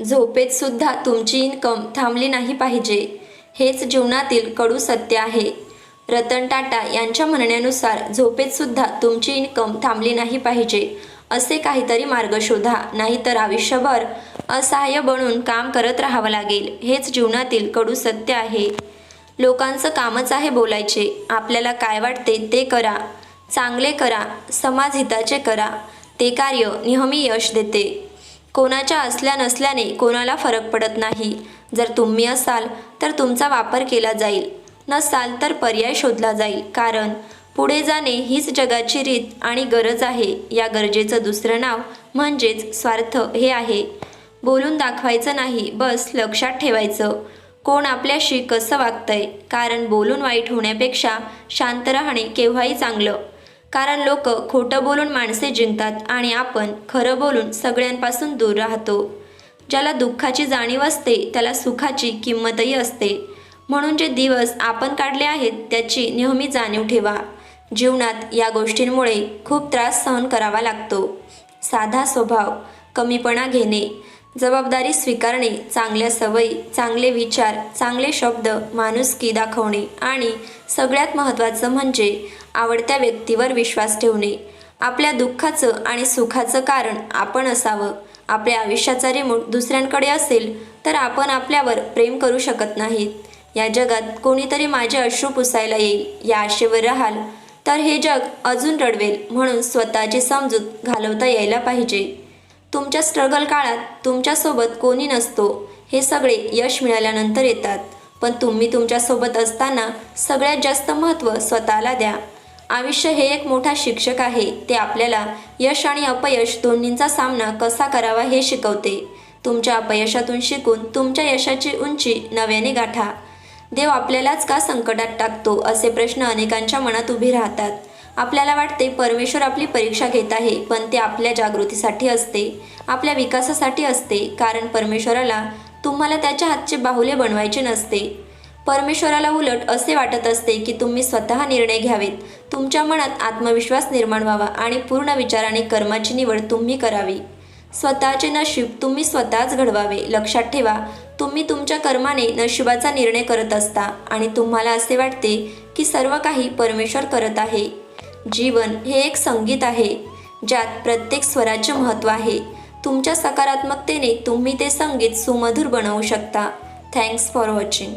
झोपेत सुद्धा तुमची इन्कम थांबली नाही पाहिजे. हेच जीवनातील कडू सत्य आहे. रतन टाटा यांच्या म्हणण्यानुसार झोपेत सुद्धा तुमची इन्कम थांबली नाही पाहिजे. असे काहीतरी मार्ग शोधा नाहीतर आयुष्यभर असहाय्य बनून काम करत राहावं लागेल. हेच जीवनातील कडू सत्य आहे. लोकांचं कामच आहे बोलायचे. आपल्याला काय वाटते ते करा. चांगले करा. समाजहिताचे करा. ते कार्य नेहमी यश देते. कोणाच्या असल्या नसल्याने कोणाला फरक पडत नाही. जर तुम्ही असाल तर तुमचा वापर केला जाईल. नसाल तर पर्याय शोधला जाईल. कारण पुढे जाणे हीच जगाची रीत आणि गरज आहे. या गरजेचं दुसरं नाव म्हणजेच स्वार्थ हे आहे. बोलून दाखवायचं नाही बस लक्षात ठेवायचं. कोण आपल्याशी कसं वागतंय? कारण बोलून वाईट होण्यापेक्षा शांत राहणे केव्हाही चांगलं. कारण लोक खोटं बोलून माणसे जिंकतात आणि आपण खरं बोलून सगळ्यांपासून दूर राहतो. ज्याला दुःखाची जाणीव असते त्याला सुखाची किंमतही असते. म्हणून जे दिवस आपण काढले आहेत त्याची नेहमी जाणीव ठेवा. जीवनात या गोष्टींमुळे खूप त्रास सहन करावा लागतो. साधा स्वभाव कमीपणा घेणे जबाबदारी स्वीकारणे चांगल्या सवयी चांगले विचार चांगले शब्द माणुसकी दाखवणे आणि सगळ्यात महत्त्वाचं म्हणजे आवडत्या व्यक्तीवर विश्वास ठेवणे. आपल्या दुःखाचं आणि सुखाचं कारण आपण असावं. आपल्या आयुष्याचा रिमोट दुसऱ्यांकडे असेल तर आपण आपल्यावर प्रेम करू शकत नाहीत. या जगात कोणीतरी माझे अश्रू पुसायला येईल या आशेवर राहाल. तर हे जग अजून रडवेल म्हणून स्वतःची समजूत घालवता यायला पाहिजे. तुमच्या स्ट्रगल काळात तुमच्यासोबत कोणी नसतो हे सगळे यश मिळाल्यानंतर येतात. पण तुम्ही तुमच्यासोबत असताना सगळ्यात जास्त महत्त्व स्वतःला द्या. आयुष्य हे एक मोठा शिक्षक आहे. ते आपल्याला यश आणि अपयश दोन्हींचा सामना कसा करावा हे शिकवते. तुमच्या अपयशातून शिकून तुमच्या यशाची उंची नव्याने गाठा. देव आपल्यालाच का संकटात टाकतो असे प्रश्न अनेकांच्या मनात उभे राहतात. आपल्याला वाटते परमेश्वर आपली परीक्षा घेत आहे पण ते आपल्या जागृतीसाठी असते आपल्या विकासासाठी असते कारण परमेश्वराला तुम्हाला त्याच्या हातचे बाहुले बनवायचे नसते. परमेश्वराला उलट असे वाटत असते की तुम्ही स्वतः निर्णय घ्यावेत. तुमच्या मनात आत्मविश्वास निर्माण व्हावा आणि पूर्ण विचाराने कर्माची निवड तुम्ही करावी. स्वतःचे नशीब तुम्ही स्वतःच घडवावे. लक्षात ठेवा तुम्ही तुमच्या कर्माने नशिबाचा निर्णय करत असता आणि तुम्हाला असे वाटते की सर्व काही परमेश्वर करत आहे. जीवन हे एक संगीत आहे ज्यात प्रत्येक स्वराचे महत्त्व आहे. तुमच्या सकारात्मकतेने तुम्ही ते संगीत सुमधुर बनवू शकता. Thanks for watching.